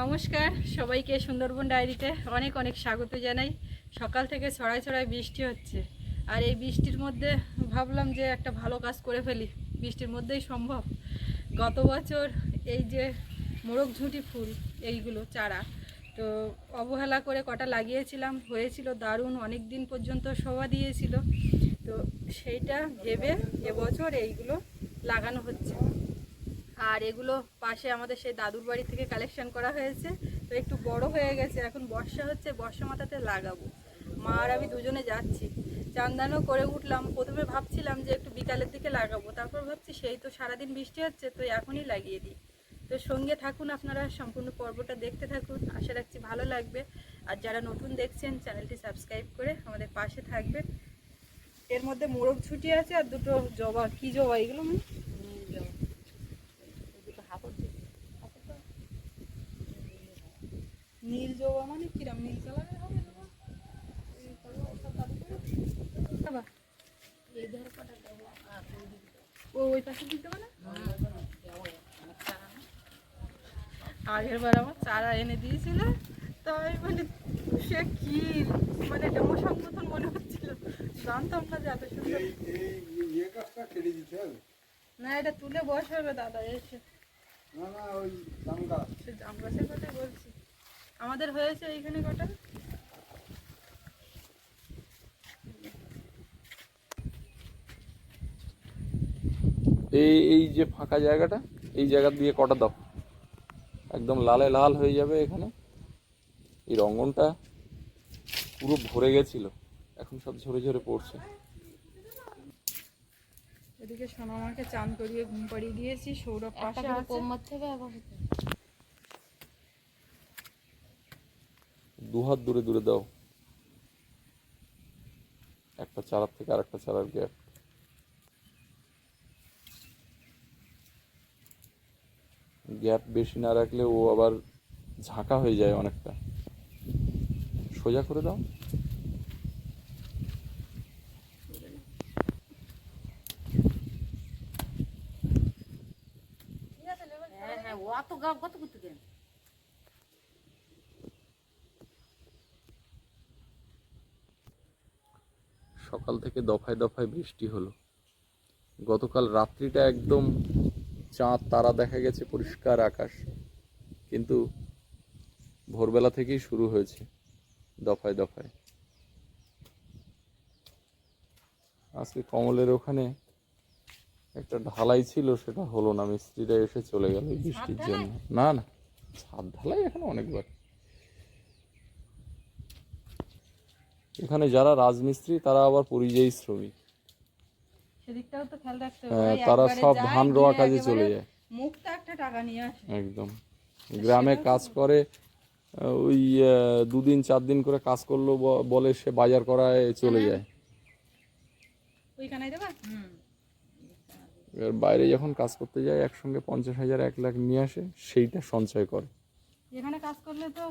নমস্কার, সবাইকে সুন্দরবন ডায়েরিতে অনেক অনেক স্বাগত জানাই। সকাল থেকে ছড়াই ছড়াই বৃষ্টি হচ্ছে। আর এই বৃষ্টির মধ্যে ভাবলাম যে একটা ভালো কাজ করে ফেলি। বৃষ্টির মধ্যেই সম্ভব। গত বছর এই যে মোরগ ঝুঁটি ফুল, এইগুলো, চারা, তো অবহেলা করে কটা লাগিয়েছিলাম, হয়েছিল দারুণ অনেক দিন পর্যন্ত শোভা দিয়েছিল। তো সেইটা ভেবে এবছর এইগুলো লাগানো হচ্ছে। আর এগুলো পাশে আমাদের সেই দাদুর বাড়ি থেকে কালেকশন করা হয়েছে। তো একটু বড় হয়ে গেছে, এখন বর্ষা হচ্ছে, বর্ষা মাথাতে লাগাবো। মা আর আমি দুজনে যাচ্ছি। চান্দানও করে উঠলাম। প্রথমে ভাবছিলাম যে একটু বিকালের দিকে লাগাবো, তারপর ভাবছি সেই তো সারাদিন বৃষ্টি হচ্ছে, তো এখনই লাগিয়ে দিই। তো সঙ্গে থাকুন আপনারা, সম্পূর্ণ পর্বটা দেখতে থাকুন। আশা রাখছি ভালো লাগবে। আর যারা নতুন দেখছেন, চ্যানেলটি সাবস্ক্রাইব করে আমাদের পাশে থাকবেন। এর মধ্যে মোরগ ছুটি আছে আর দুটো জবা, কি জবা এগুলো মানে? নীল জবা মানে কিরম? নীল কালারের হবে? ও, ওই দিতে পারে আগের বার আমার চারা এনে দিয়েছিল তাই মানে সে কি? মানে ডেমো সংগঠন মনে হচ্ছিল। জানতাম না যে এত সুন্দর। হবে না, এটা তুলে বসাবে দাদা, এসে। না না, ওই জাম গাছ সে জাম গাছের কথা বলছি আমাদের হয়েছে এইখানে কটা? এই এই যে ফাঁকা জায়গাটা এই জায়গা দিয়ে কটা দাও। একদম লালে লাল হয়ে যাবে এখানে। এই রঙ্গনটা পুরো ভরে গেছিল। এখন সব ঝরে ঝরে পড়ছে। এদিকে সোনামাকে চান করিয়ে ঘুম পাড়িয়ে দিয়েছি সৌরভ পাশে আছে। দু হাত দূরে দূরে দাও। একটা চারার থেকে আরেকটা চারার গ্যাপ গ্যাপ বেশি না রাখলে ও আবার ঝাঁকা হয়ে যায় অনেকটা। সোজা করে দাও। হ্যাঁ হ্যাঁ কত করতে কেন সকাল থেকে দফায় দফায় বৃষ্টি হলো। গতকাল রাত্রিটা একদম চাঁদ তারা দেখা গেছে পরিষ্কার আকাশ কিন্তু ভোরবেলা থেকেই শুরু হয়েছে দফায় দফায়। আজকে কমলের ওখানে একটা ঢালাই ছিল সেটা হলো না মিস্ত্রিরা এসে চলে গেল বৃষ্টির জন্য। না না ছাদ ঢালাই এখানে অনেকবার। এখানে যারা রাজমিস্ত্রি তারা আবার পরিযায়ী শ্রমিক। হ্যাঁ, তারা সব ধান রোয়া কাজে চলে যায়। একদম। গ্রামে কাজ করে ওই দুদিন চার দিন করে কাজ করল বলে সে বাজার করায় চলে যায়। ওইখানে এবার বাইরে যখন কাজ করতে যায় একসঙ্গে পঞ্চাশ হাজার এক লাখ নিয়ে আসে সেইটা সঞ্চয় করে। এখানে কাজ করলে তো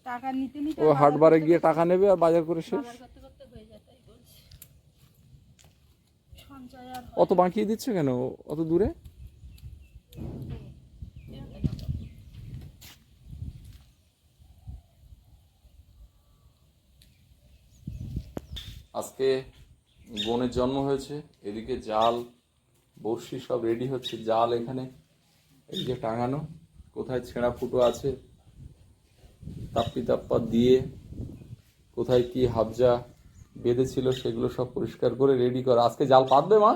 টাকা নিতে নিতে ও হাটবারে গিয়ে টাকা নেবে আর বাজার করে শেষ? বাজার করতে করতে হয়ে যায় তাই বলছি। সঞ্চয় আর অত বাঁকিয়ে দিচ্ছ কেন? অত দূরে? আজকে বোনের জন্ম হয়েছে এদিকে জাল বড়শি সব রেডি হচ্ছে। জাল এখানে এই যে টাঙানো। কোথায় ছেঁড়া ফুটো আছে? তাপ্পি তাপ্পা দিয়ে কোথায় কি হাবজা বেঁধেছিল সেগুলো সব পরিষ্কার করে রেডি করা। আজকে জাল পাতবে মা?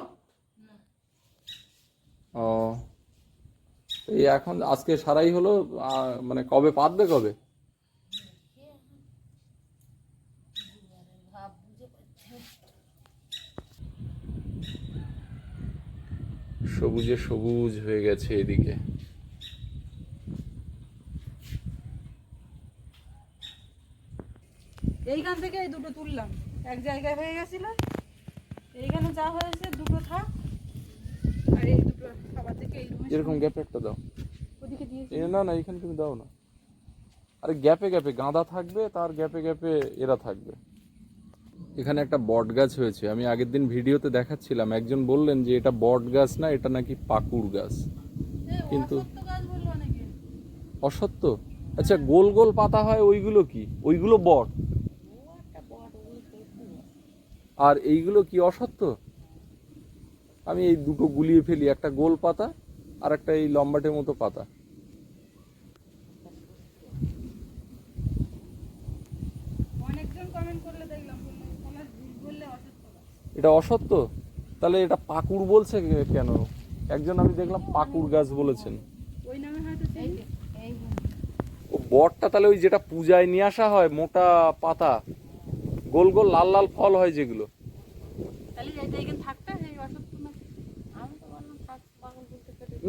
ও। এই এখন আজকে সারাই হলো মানে কবে পাতবে কবে? সবুজে সবুজ হয়ে গেছে এদিকে। এইখান থেকে এই দুটো তুললাম। এক জায়গায় হয়ে গেছিল। এইখানে যা হয়েছে দুটো থাক। আর এই দুটো খাবার থেকে এই রুমে এরকম গ্যাপে একটা দাও। ওদিকে দিয়েছি। না না এখানে তুমি দাও না। আরে গ্যাপে গ্যাপে গাঁদা থাকবে তার গ্যাপে গ্যাপে এরা থাকবে। এখানে একটা বট গাছ হয়েছে। আমি আগের দিন ভিডিওতে দেখাচ্ছিলাম। একজন বললেন যে এটা বট গাছ না এটা নাকি পাকুড় গাছ। কিন্তু বলল অনেকে। অসত্য? আচ্ছা গোল গোল পাতা হয় ওইগুলো কি? ওইগুলো বট। আর এইগুলো কি অসত্য? আমি এই দুটো গুলিয়ে ফেলি একটা গোল পাতা আর একটা এই লম্বাটের মতো পাতা। এটা অসত্য? তাহলে এটা পাকুড় বলছে কে- কেন? একজন আমি দেখলাম পাকুড় গাছ বলেছেন। বটটা তাহলে ওই যেটা পূজায় নিয়ে আসা হয় মোটা পাতা। গোল গোল লাল লাল ফল হয় যেগুলো। তাহলে এইটা এখানে থাকবে না।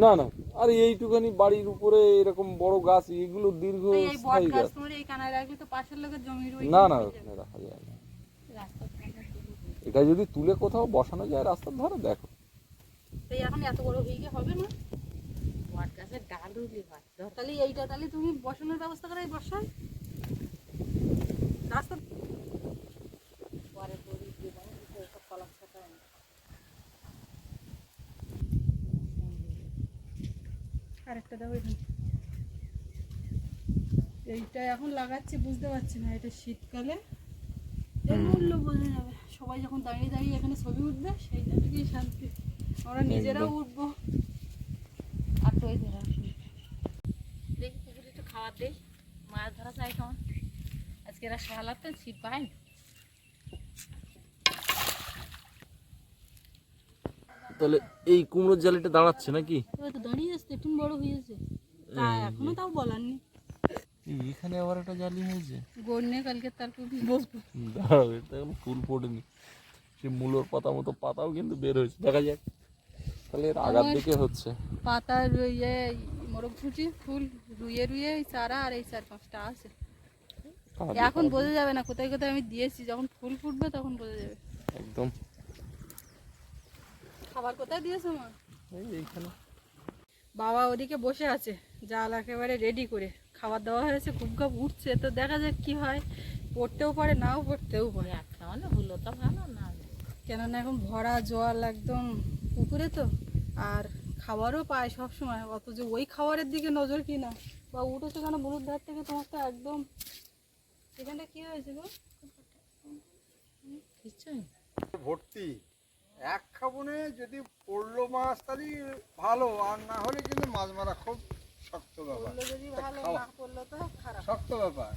না না আর এইটুখানি বাড়ির উপরে এরকম বড় গাছ এগুলো দীর্ঘ না না ওখানে রাখা যায় না। রাস্তার এটা যদি তুলে কোথাও বসানো যায় রাস্তার ধারে দেখো। তো এখন এত বড় হয়ে গিয়ে হবে না? বট গাছের ডাল রুলি হয় তাহলে এইটা তাহলে তুমি বসানোর ব্যবস্থা করে এই বসায় রাস্তা পরে করি দিয়ে দেবো, দিয়ে ওসব কলম ছাটা এনে। আরেকটা দাও এখানে এইটা এখন লাগাচ্ছি বুঝতে পারছি না এটা শীতকালে। এর মূল্য বোঝা যাবে। সবাই যখন দাঁড়িয়ে দাঁড়িয়ে এখানে ছবি উঠবে সেইটা থেকেই শান্তি। আমরা নিজেরাও উঠবো। আর তো ধরা দেখি পুকুরে একটু খাবার দেই। মাছ ধরা চাই কেমন আজকে এরা শালাতে ছিপ পাই তাহলে এই কুমড়োর জালিটা দাঁড়াচ্ছে নাকি? এবার তো দাঁড়িয়ে আসছে একটু বড় হয়েছে। তা এখনও তাও বলার নেই। এখানে আবার একটা জালি হয়েছে? কালকে তারপর বসবো। ফুল ফোটেনি। সে মূলর পাতা মতো পাতাও কিন্তু বের হয়েছে দেখা যাক। তাহলে এর আগার দিকে হচ্ছে। পাতা ইয়ে মোরগফুটি ফুল রুইয়ে রুইয়ে এই চারা আর এই চার পাঁচটা আছে। এখন বোঝা যাবে না কোথায় কোথায় আমি দিয়েছি যখন ফুল ফুটবে তখন বোঝা যাবে। একদম। খাবার কোথায় দিয়েছ মা? এইখানে। বাবা ওদিকে বসে আছে জাল একেবারে রেডি করে। খাবার দেওয়া হয়েছে খুব কাপ উঠছে তো দেখা যাক কি হয়। পড়তেও পারে নাও পড়তেও পারে। খাওয়ালে হলো তো ভালো না কেননা এখন ভরা জল একদম পুকুরে তো আর খাবারও পায় সব সময় অথচ ওই খাবারের দিকে নজর কি না? বা উঠেছে কেন? বুলুর ধার থেকে তোমার তো একদম এখানটা কি হয়েছে গো? ভর্তি। এক খাবনে যদি পড়ল মাছ তাহলে ভালো আর না হলে কিন্তু মাছ মারা খুব শক্ত ব্যাপার। শক্ত ব্যাপার।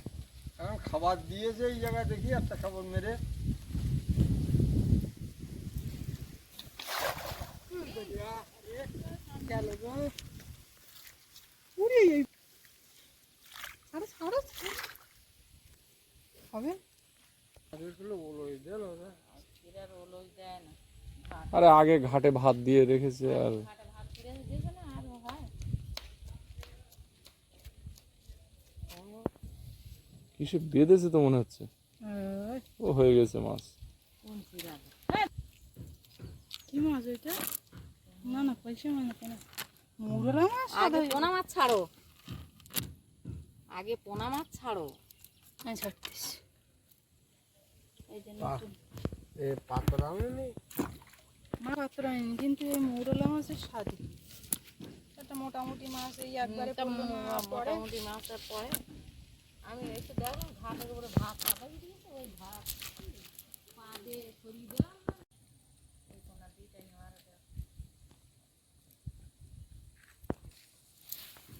কারণ খাবার দিয়েছে এই জায়গায় দেখি একটা খাবার মেরে। হবে? ওই দেয় না। আরে আগে ঘাটে ভাত দিয়ে রেখেছে আর হয় কিসে বেঁধেছে তো মনে হচ্ছে? ও হয়ে গেছে মাছ। কি মাছ ওইটা? না না পয়সা মানে কেন? মুগলা মাছ? আগে পোনা মাছ ছাড়ো। আগে পোনা মাছ ছাড়ো। আমি ছাড়তিস এই যে নতুন। এ পাতলা নেই আমার পাত্র আনিনি কিন্তু এই মৌরলা মাছের স্বাদই। একটা মোটামুটি মাছ এই একবারে মোটামুটি মাছটার পরে। আমি এসে ঘাটের উপরে ভাত দিয়েছে ওই পা দিয়ে সরিয়ে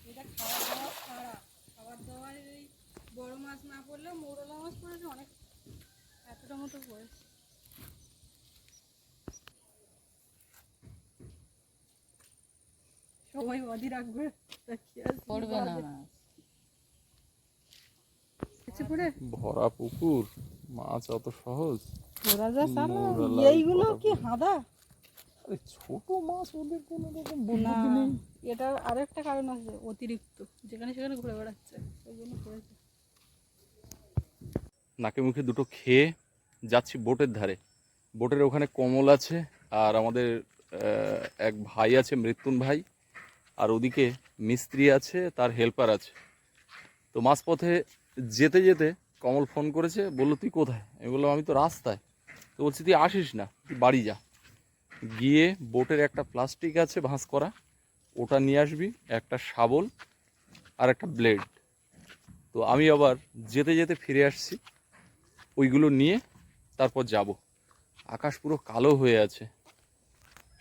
এটা খাওয়া দাওয়া ছাড়া খাবার দাওয়ার এই বড় মাছ না পড়লেও মৌরলা মাছ পড়েছে অনেক এতটা মতো পড়েছে। সবাই অধি রাখবে পড়বে না। মাছ ভরা পুকুর মাছ অত সহজ। যা এইগুলো কি পুকুর। হাদা? আরে ছোট মাছ ওদের কোনো রকম নেই। এটার আরেকটা কারণ আছে অতিরিক্ত। যেখানে সেখানে ঘুরে বেড়াচ্ছে ওই জন্য পড়েছে নাকে মুখে দুটো খেয়ে যাচ্ছি বোটের ধারে। বোটের ওখানে কমল আছে আর আমাদের আহ, এক ভাই আছে মৃত্যুন ভাই। আর ওদিকে মিস্ত্রি আছে, তার হেল্পার আছে। তো মাঝপথে যেতে যেতে কমল ফোন করেছে, বলল, তুই কোথায়? আমি বললাম, আমি তো রাস্তায়। তো বলছি, তুই আসিস না, তুই বাড়ি যা। গিয়ে বোটের একটা প্লাস্টিক আছে ভাঁজ করা, ওটা নিয়ে আসবি, একটা শাবল আর একটা ব্লেড তো আমি আবার যেতে যেতে ফিরে আসছি, ওইগুলো নিয়ে তারপর যাব। আকাশ পুরো কালো হয়ে আছে।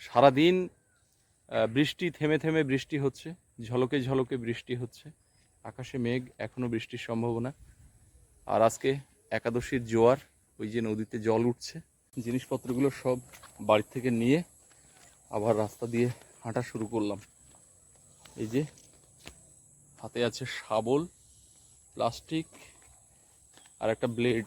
সারাদিন বৃষ্টি থেমে থেমে বৃষ্টি হচ্ছে, ঝলকে ঝলকে বৃষ্টি হচ্ছে। আকাশে মেঘ এখনও বৃষ্টির সম্ভাবনা। আর আজকে একাদশীর জোয়ার, ওই যে নদীতে জল উঠছে, জিনিসপত্রগুলো সব বাড়ি থেকে নিয়ে আবার রাস্তা দিয়ে হাঁটা শুরু করলাম। এই যে হাতে আছে শাবল, প্লাস্টিক আর একটা ব্লেড।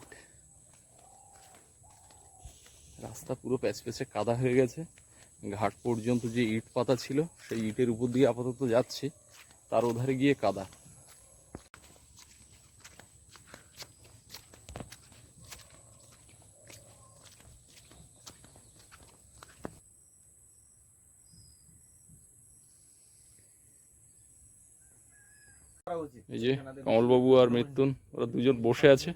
রাস্তা পুরো প্যাচপ্যাচে কাদা হয়ে গেছে। ঘাট পর্যন্ত যে ইট পাতা ছিল, সেই ইটের উপর দিয়ে আপাতত যাচ্ছে। তার ওধারে গিয়ে কাদা। এই যে কমলবাবু আর মৃত্যুন ওরা দুজন বসে আছে।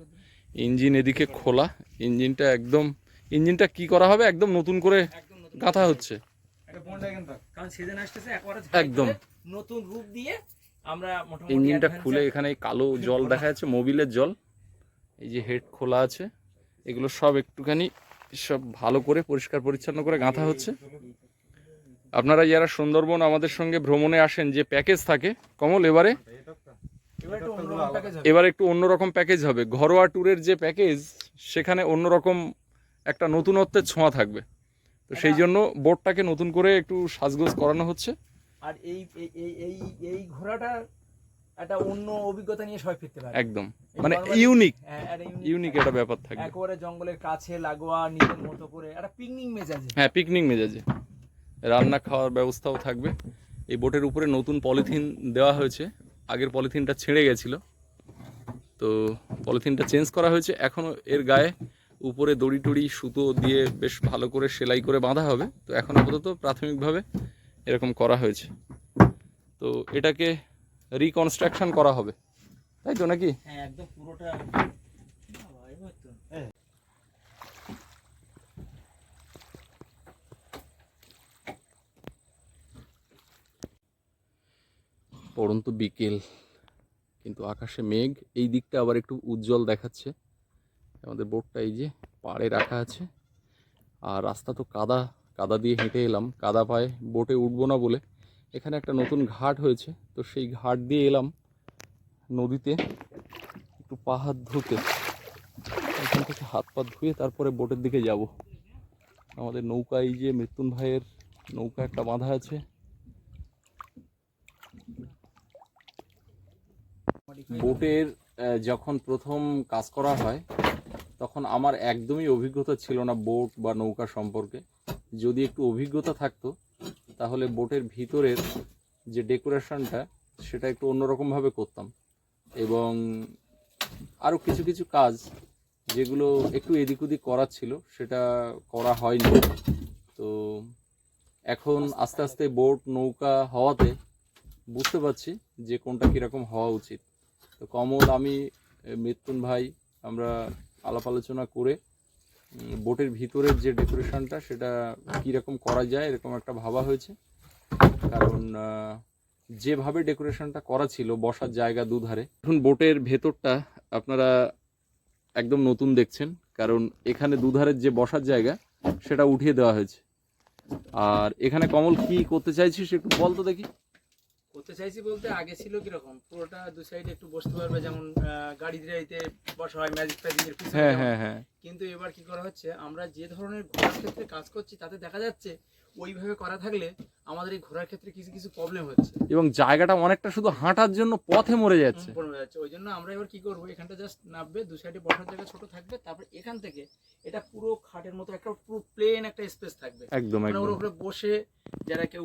ইঞ্জিন এদিকে খোলা। ইঞ্জিনটা একদম, ইঞ্জিনটা কি করা হবে? একদম নতুন করে গাঁথা হচ্ছে। একদম। নতুন রূপ দিয়ে আমরা ইঞ্জিনটা খুলে এখানে কালো জল দেখা যাচ্ছে মোবিলের জল। এই যে হেড খোলা আছে এগুলো সব একটুখানি সব ভালো করে পরিষ্কার পরিচ্ছন্ন করে গাঁথা হচ্ছে। আপনারা যারা সুন্দরবন আমাদের সঙ্গে ভ্রমণে আসেন যে প্যাকেজ থাকে কমল এবারে? এবার একটু অন্যরকম প্যাকেজ হবে। ঘরোয়া ট্যুরের যে প্যাকেজ সেখানে অন্যরকম একটা নতুনত্বের ছোঁয়া থাকবে। তো সেই জন্য বোর্ডটাকে নতুন করে একটু সাজগোজ করানো হচ্ছে। আর এই এই এই ঘোড়াটা একটা অন্য অভিজ্ঞতা নিয়ে সবাই ফিরতে পারে। একদম। মানে ইউনিক হ্যাঁ, ইউনিক একটা ব্যাপার থাকে একেবারে জঙ্গলের কাছে লাগোয়া নিজের মতো করে একটা পিকনিক মেজাজে। হ্যাঁ পিকনিক মেজাজে। রান্না খাওয়ার ব্যবস্থাও থাকবে। এই বোটের উপরে নতুন পলিথিন দেওয়া হয়েছে। আগের পলিথিনটা ছিঁড়ে গেছিল। তো পলিথিনটা চেঞ্জ করা হয়েছে। এখনও এর গায়ে উপরে দড়ি টড়ি সুতো দিয়ে বেশ ভালো করে সেলাই করে বাঁধা হবে। তো এখন আপাতত প্রাথমিকভাবে এরকম করা হয়েছে। তো এটাকে রিকনস্ট্রাকশন করা হবে। তাই তো নাকি? হ্যাঁ একদম পুরোটা বিকেল কিন্তু আকাশে মেঘ এই দিকটা আবার একটু উজ্জ্বল দেখাচ্ছে। আমাদের বোটটা এই যে পাড়ে রাখা আছে। আর রাস্তা তো কাদা কাদা দিয়ে হেঁটে এলাম। কাদা পায়ে বোটে উঠবো না বলে। এখানে একটা নতুন ঘাট হয়েছে, তো সেই ঘাট দিয়ে এলাম নদীতে একটু পা হাত ধুতে। এখান থেকে হাত পা ধুয়ে তারপরে বোটের দিকে যাব। আমাদের নৌকা এই যে মৃত্যুন ভাইয়ের নৌকা একটা বাঁধা আছে। বোটের যখন প্রথম কাজ করা হয় তখন আমার একদমই অভিজ্ঞতা ছিল না বোট বা নৌকা সম্পর্কে। যদি একটু অভিজ্ঞতা থাকতো, তাহলে বোটের ভিতরের যে ডেকোরেশনটা, সেটা একটু অন্যরকমভাবে করতাম। এবং আরও কিছু কিছু কাজ যেগুলো একটু এদিক ওদিক করার ছিল, সেটা করা হয়নি। তো এখন আস্তে আস্তে বোট, নৌকা হওয়াতে বুঝতে পারছি যে কোনটা কীরকম হওয়া উচিত। তো কমল, আমি মৃত্যুন ভাই, আমরা আলাপ আলোচনা করে বোটের ভিতরের যে ডেকোরেশনটা সেটা কীরকম করা যায় এরকম একটা ভাবা হয়েছে। কারণ যেভাবে ডেকোরেশনটা করা ছিল, বসার জায়গা দুধারে। এখন বোটের ভেতরটা আপনারা একদম নতুন দেখছেন, কারণ এখানে দুধারের যে বসার জায়গা সেটা উঠিয়ে দেওয়া হয়েছে। আর এখানে কমল কি করতে চাইছিস একটু বল তো দেখি। করতে চাইছি বলতে আগে ছিল কীরকম? পুরোটা দু সাইডে একটু বসতে পারবে যেমন গাড়ি দিয়ে বসা হয় ম্যাজিক পিছনে হ্যাঁ হ্যাঁ হ্যাঁ। কিন্তু এবার কি করা হচ্ছে? আমরা যে ধরনের ঘোড়ার ক্ষেত্রে কাজ করছি তাতে দেখা যাচ্ছে ওইভাবে করা থাকলে আমাদের এই ঘোড়ার ক্ষেত্রে কিছু কিছু প্রবলেম হচ্ছে। এবং জায়গাটা অনেকটা শুধু হাঁটার জন্য পথে মরে যাচ্ছে। পড়ে যাচ্ছে। ওই জন্য আমরা এবার কি করব? এখানটা জাস্ট নামবে দু সাইডে বসার জায়গা ছোট থাকবে তারপর এখান থেকে এটা পুরো খাটের মতো একটা পুরো প্লেন একটা স্পেস থাকবে। একদম ওর উপরে বসে যারা কেউ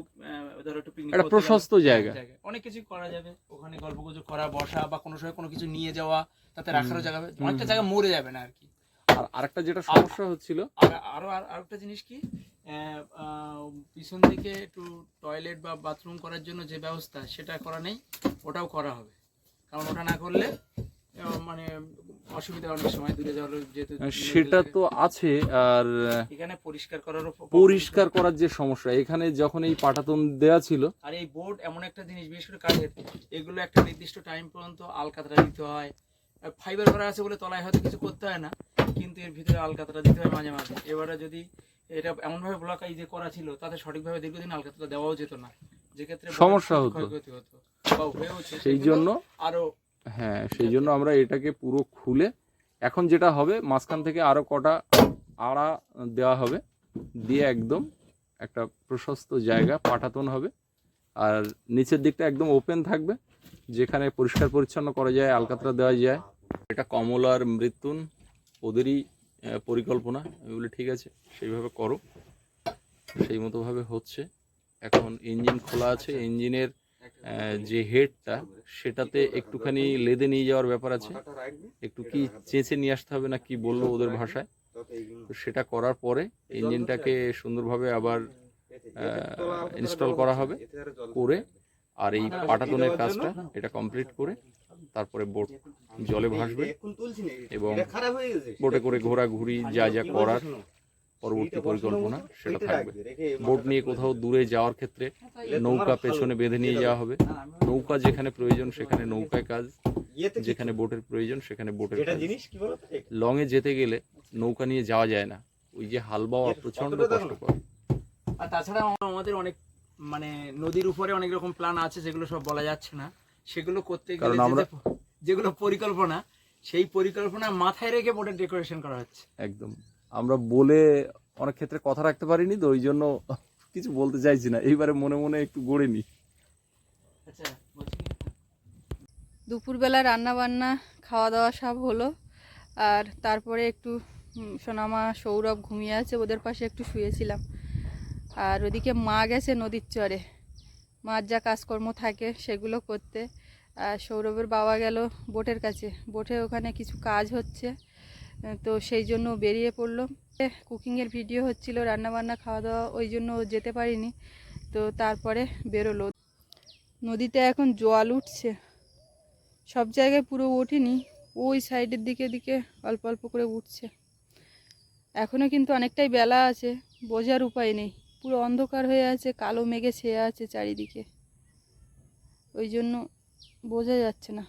ধরো একটু পিকনিক একটা প্রশস্ত জায়গা। অনেক কিছু করা যাবে। ওখানে গল্প গুজব করা বসা বা কোনো সময় কোনো কিছু নিয়ে যাওয়া তাতে রাখারও জায়গা হবে। অনেকটা জায়গা মরে যাবে না আর কি। আর আরেকটা যেটা সমস্যা হচ্ছিল আর আরও আর আরেকটা জিনিস কি? পিছন দিকে একটু টয়লেট বা বাথরুম করার জন্য যে ব্যবস্থা সেটা করা নেই ওটাও করা হবে। কারণ ওটা না করলে মানে অসুবিধা অনেক সময় দূরে যাওয়ার যেহেতু সেটা তো আছে আর এখানে পরিষ্কার করারও পরিষ্কার করার যে সমস্যা এখানে যখন এই পাটাতন দেয়া ছিল আর এই বোর্ড এমন একটা জিনিস বিশেষ করে কাঠের এগুলো একটা নির্দিষ্ট টাইম পর্যন্ত আলকাতরা দিতে হয়। ফাইবার করা আছে বলে তলায় হয়তো কিছু করতে হয় না। কিন্তু এর ভিতরে আলকাতরা দিতে হয় মাঝে মাঝে। এবারে যদি এটা এমনভাবে ব্লক এই যে করা ছিল তাতে সঠিকভাবে দীর্ঘদিন আলকাতরা দেওয়াও যেত না। যে ক্ষেত্রে সমস্যা হতো। হতো সেই জন্য আরও হ্যাঁ সেই জন্য আমরা এটাকে পুরো খুলে এখন যেটা হবে মাঝখান থেকে আরও কটা আড়া দেওয়া হবে। দিয়ে একদম একটা প্রশস্ত জায়গা পাঠাতন হবে। আর নিচের দিকটা একদম ওপেন থাকবে। যেখানে পরিষ্কার পরিচ্ছন্ন করা যায় আলকাতরা দেওয়া যায়। এটা কমলার মৃত্যুন ওদেরই পরিকল্পনা। আমি বলি, ঠিক আছে, সেইভাবে করো। সেই মতোভাবে হচ্ছে। এখন ইঞ্জিন খোলা আছে। ইঞ্জিনের যে হেডটা, সেটাতে একটুখানি লেদে নিয়ে যাওয়ার ব্যাপার আছে। একটু কি চেঁচে নিয়ে আসতে হবে না কি বলল ওদের ভাষায়? তো সেটা করার পরে ইঞ্জিনটাকে সুন্দরভাবে আবার ইনস্টল করা হবে। করে আর এই পাটাতনের কাজটা, এটা কমপ্লিট করে তারপরে বোট জলে ভাসবে। এবং বোটে করে ঘোরাঘুরি যা যা করার পরবর্তী পরিকল্পনা সেটা থাকবে। বোট নিয়ে কোথাও দূরে যাওয়ার ক্ষেত্রে নৌকা পেছনে বেঁধে নিয়ে যাওয়া হবে। নৌকা যেখানে প্রয়োজন সেখানে নৌকায় কাজ যেখানে বোটের প্রয়োজন সেখানে বোটের কাজ। লং এ যেতে গেলে নৌকা নিয়ে যাওয়া যায় না। ওই যে হাল বাওয়া প্রচণ্ড কষ্টকর। আর তাছাড়া আমাদের অনেক মানে নদীর উপরে অনেক রকম প্ল্যান আছে যেগুলো সব বলা যাচ্ছে না। সেগুলো করতে গেলে আমরা- যেগুলো পরিকল্পনা সেই পরিকল্পনা মাথায় রেখে বোটের ডেকোরেশন করা হচ্ছে। একদম। আমরা বলে অনেক ক্ষেত্রে কথা রাখতে পারিনি তো ওই জন্য কিছু বলতে চাইছি না। এইবারে মনে মনে একটু গড়ে নি। আচ্ছা দুপুরবেলা রান্না বান্না খাওয়া দাওয়া সব হলো। আর তারপরে একটু সোনামা সৌরভ ঘুমিয়ে আছে ওদের পাশে একটু শুয়েছিলাম। আর ওদিকে মা গেছে নদীর চরে। মার যা কাজকর্ম থাকে সেগুলো করতে। আর সৌরভের বাবা গেল বোটের কাছে। বোটে ওখানে কিছু কাজ হচ্ছে তো সেই জন্য বেরিয়ে পড়ল। কুকিংয়ের ভিডিও হচ্ছিল, রান্নাবান্না খাওয়া দাওয়া ওই জন্য যেতে পারিনি। তো তারপরে বেরোলো। নদীতে এখন জল উঠছে। সব জায়গায় পুরো ওঠেনি, ওই সাইডের দিকে দিকে অল্প অল্প করে উঠছে। এখনও কিন্তু অনেকটাই বেলা আছে, বোঝার উপায় নেই। পুরো অন্ধকার হয়ে আছে, কালো মেঘে ছেয়ে আছে চারিদিকে। ওই জন্য বোঝা যাচ্ছে না।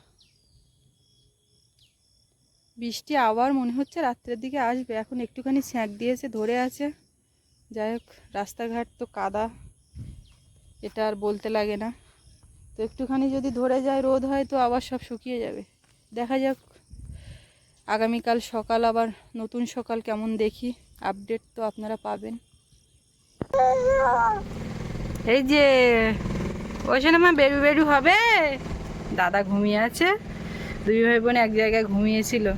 বৃষ্টি আবার মনে হচ্ছে রাত্রের দিকে আসবে। এখন একটুখানি স্যাঁক দিয়েছে ধরে আছে। যাই হোক, রাস্তাঘাট তো কাদা, এটা আর বলতে লাগে না। তো একটুখানি যদি ধরে যায়, রোদ হয়, তো আবার সব শুকিয়ে যাবে। দেখা যাক, আগামীকাল সকাল আবার নতুন সকাল কেমন দেখি। আপডেট তো আপনারা পাবেন। এই যে, ওই মা বেরু বেরু হবে। দাদা ঘুমিয়ে আছে। দুই ভাই বোন এক জায়গায় ঘুমিয়েছিল।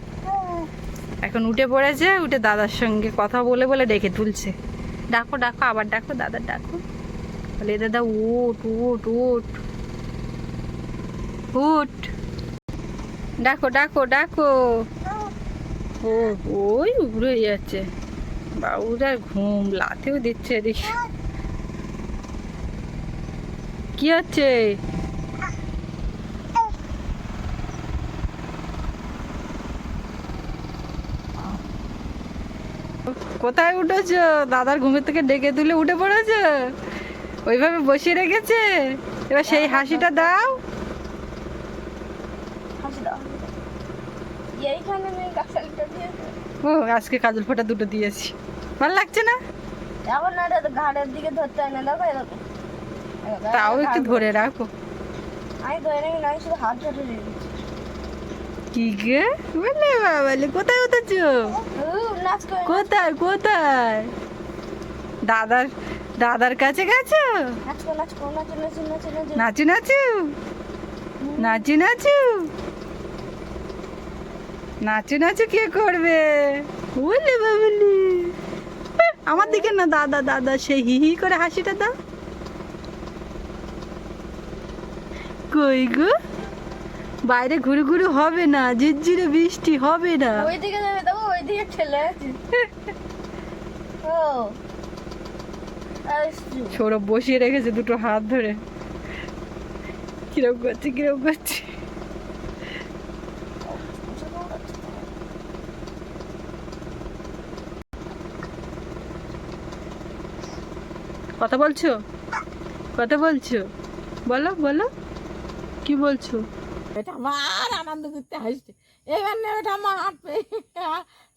এখন উঠে পড়েছে, উঠে দাদার সঙ্গে কথা বলে বলে ডেকে তুলছে। ডাকো ডাকো, আবার ডাকো, দাদা ডাকো। বলে দাদা, উঠ উঠ উঠ। উঠ। ডাকো ডাকো ডাকো। ও, ওই উগড়ে যাচ্ছে। বাবুটার ঘুম লাথেও দিচ্ছে এদিকে। কি হচ্ছে? কোথায় উঠেছো? দাদার ঘুমের থেকে ডেকে তুলে উঠে পড়েছো? ওইভাবে বসিয়ে রেখেছে? এবার সেই হাসিটা দাও। ও আজকে কাজল ফোঁটা দুটো দিয়েছি। ভালো লাগছে না? এখন না এটা তো ঘাড়ের দিকে ধরতে হয় না দেখো এরকম। তাও একটু ধরে রাখো। আমি ধরে নাকি না আমি শুধু হাত ধরে রেখেছি কি গে? বলে বাবালে কোথায় উঠেছো? কোথায় কোথায়? দাদার দাদার কাছে গেছো? নাচু নাচু নাচু নাচু নাচু নাচু। কে করবে? বলে বাবলি আমার দিকে না দাদা দাদা সেই হি হি করে হাসিটা দাও। কই গো? বাইরে ঘুরে ঘুরে হবে না ঝিরঝিরে বৃষ্টি হবে না। ওই দিকে যাবে দেখো ওই দিকে ঠেলে আছে ও। সৌরভ বসিয়ে রেখেছে দুটো হাত ধরে। কিরম করছে কিরম করছে? কথা বলছো? কথা বলছো? বলো বলো। কি বলছো? এটা আমার আনন্দ করতে হাসছে এবার নেবে ঠাম্মা হাঁটবে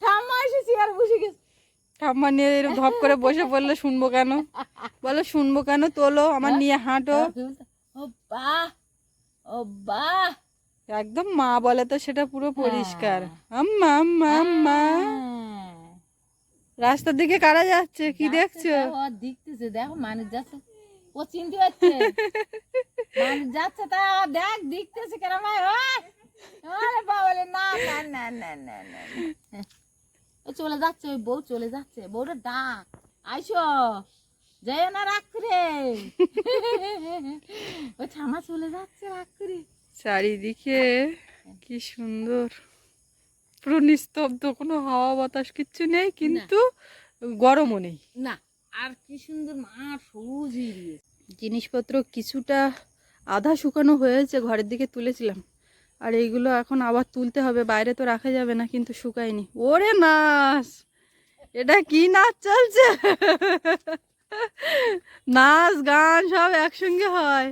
ঠাম্মা এসেছি আর বসে গেছে। ঠাম্মা নিয়ে এরকম ধপ করে বসে পড়লে শুনব কেন? বলো শুনব কেন? তোলো আমার নিয়ে হাঁটো। ও বাহ ও বাহ একদম মা বলে তো সেটা পুরো পরিষ্কার। আম্মা আম্মা আম্মা। হ্যাঁ। রাস্তার দিকে কারা যাচ্ছে? কি দেখছ? ও দেখতেছে দেখো মানুষ যাচ্ছে। ও চিনতে পারছে। মানুষ যাচ্ছে তা দেখ দেখতেছে হয়, ওই! আরে বাবা বলে না না না না না না। ও চলে যাচ্ছে ওই বউ চলে যাচ্ছে। বউটা ডাক আইসো যাই না রাগ করে ওই ঠামা চলে যাচ্ছে রাগ করে চারিদিকে কি সুন্দর। পুরো নিস্তব্ধ কোনো হাওয়া বাতাস কিচ্ছু নেই কিন্তু গরমও নেই। না আর কি সুন্দর মাঠ সবুজ জিনিসপত্র কিছুটা আধা শুকানো হয়েছে ঘরের দিকে তুলেছিলাম। আর এইগুলো এখন আবার তুলতে হবে বাইরে তো রাখা যাবে না কিন্তু শুকায়নি। ওরে নাচ এটা কি নাচ চলছে? নাচ গান সব একসঙ্গে হয়।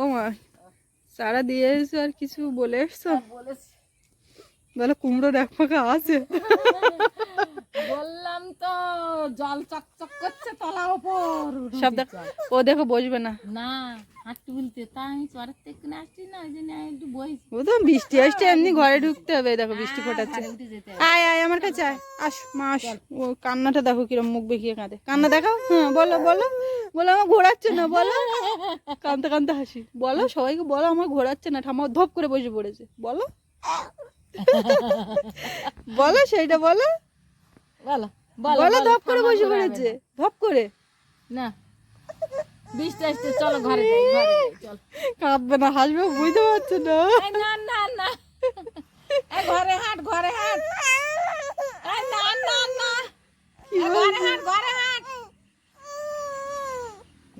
ও মা সারা দিয়ে এসছো আর কিছু বলে এসছো? বলেছি। বলে কুমড়ো দেখ ফাঁকা আছে। বললাম তো জল চকচক করছে তলা ওপর। সব দেখ ও দেখো বসবে না। না হাঁটতে বলতে তা আমি চরের থেকে না আসছি না ওই জন্য একটু বইছি। ও তো বৃষ্টি আসছে এমনি ঘরে ঢুকতে হবে দেখো বৃষ্টি ফোটাচ্ছে। যেতে হবে। আয় আয় আমার কাছে আয়। আস মা আস। ও কান্নাটা দেখো কিরম মুখ বেঁকিয়ে কাঁদে। কান্না দেখাও? হ্যাঁ বলো বলো। বলো আমার ঘোরাচ্ছে না বলো। কানতে কানতে হাসি। বলো সবাইকে বলো আমার ঘোরাচ্ছে না ঠাম্মা ধপ করে বসে পড়েছে। বলো। বলো সেইটা বলো। বলো বলো ধপ করে বসে পড়েছে ধপ করে। না বৃষ্টি আসছে চলো ঘরে কাঁদবে না হাসবে বুঝতে পারছ না। না না না। ঘরে হাঁট ঘরে হাঁট। না না না। ঘরে হাঁট ঘরে হাঁট।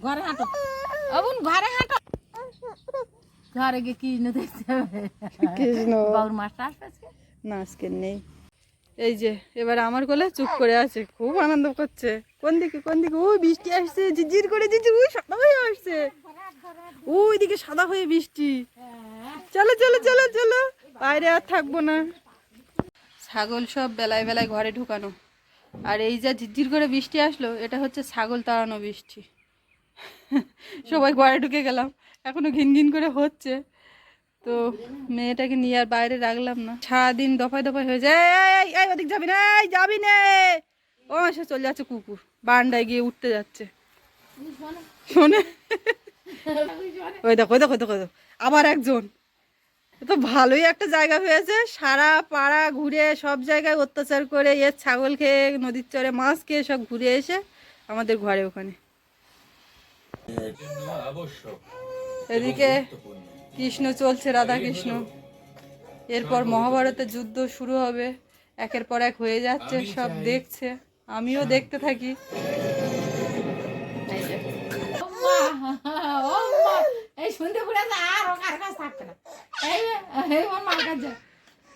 ঘরে হাঁটো। অবুন ঘরে হাঁটো। ঘরে গিয়ে কি না দেখতে হবে কৃষ্ণ বাবুর মাস্টার আসবে না আজকে নেই এই যে এবার আমার কোলে চুপ করে আছে খুব আনন্দ করছে। কোন দিকে কোন দিকে? ওই বৃষ্টি আসছে ঝিরঝির করে ঝিরঝির ওই সাদা হয়ে আসছে। ওই দিকে সাদা হয়ে বৃষ্টি। চলো চলো চলো চলো। বাইরে আর থাকব না। ছাগল সব বেলায় বেলায় ঘরে ঢুকানো। আর এই যা ঝিরঝির করে বৃষ্টি আসলো এটা হচ্ছে ছাগল তাড়ানো বৃষ্টি। সবাই ঘরে ঢুকে গেলাম। এখনও ঘিন ঘিন করে হচ্ছে। তো মেয়েটাকে নিয়ে আর বাইরে রাখলাম না। সারাদিন দফায় দফায় হয়ে যায় এই, ওদিক যাবি না এই যাবি না। ও সে চলে যাচ্ছে কুকুর বারান্দায় গিয়ে উঠতে যাচ্ছে। শোনে? ওই দেখো দেখো দেখো দেখো। আবার একজন। তো ভালোই একটা জায়গা হয়েছে সারা পাড়া ঘুরে সব জায়গায় অত্যাচার করে এর ছাগল খেয়ে নদীর চরে মাছ খেয়ে সব ঘুরে এসে আমাদের ঘরে ওখানে। এদিকে কৃষ্ণ চলছে রাধা কৃষ্ণ এরপর মহাভারতের যুদ্ধ শুরু হবে একের পর এক হয়ে যাচ্ছে সব দেখছে। আমিও দেখতে থাকি।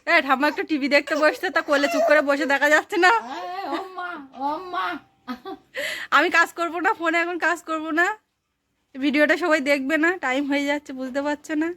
এ ঠাম্মা একটু টিভি দেখতে বসতে তা কোলে চুপ করে বসে দেখা যাচ্ছে না। আমি কাজ করব না ফোনে এখন কাজ করব না। ভিডিওটা সবাই দেখবে না টাইম হয়ে যাচ্ছে বুঝতে পারছ না?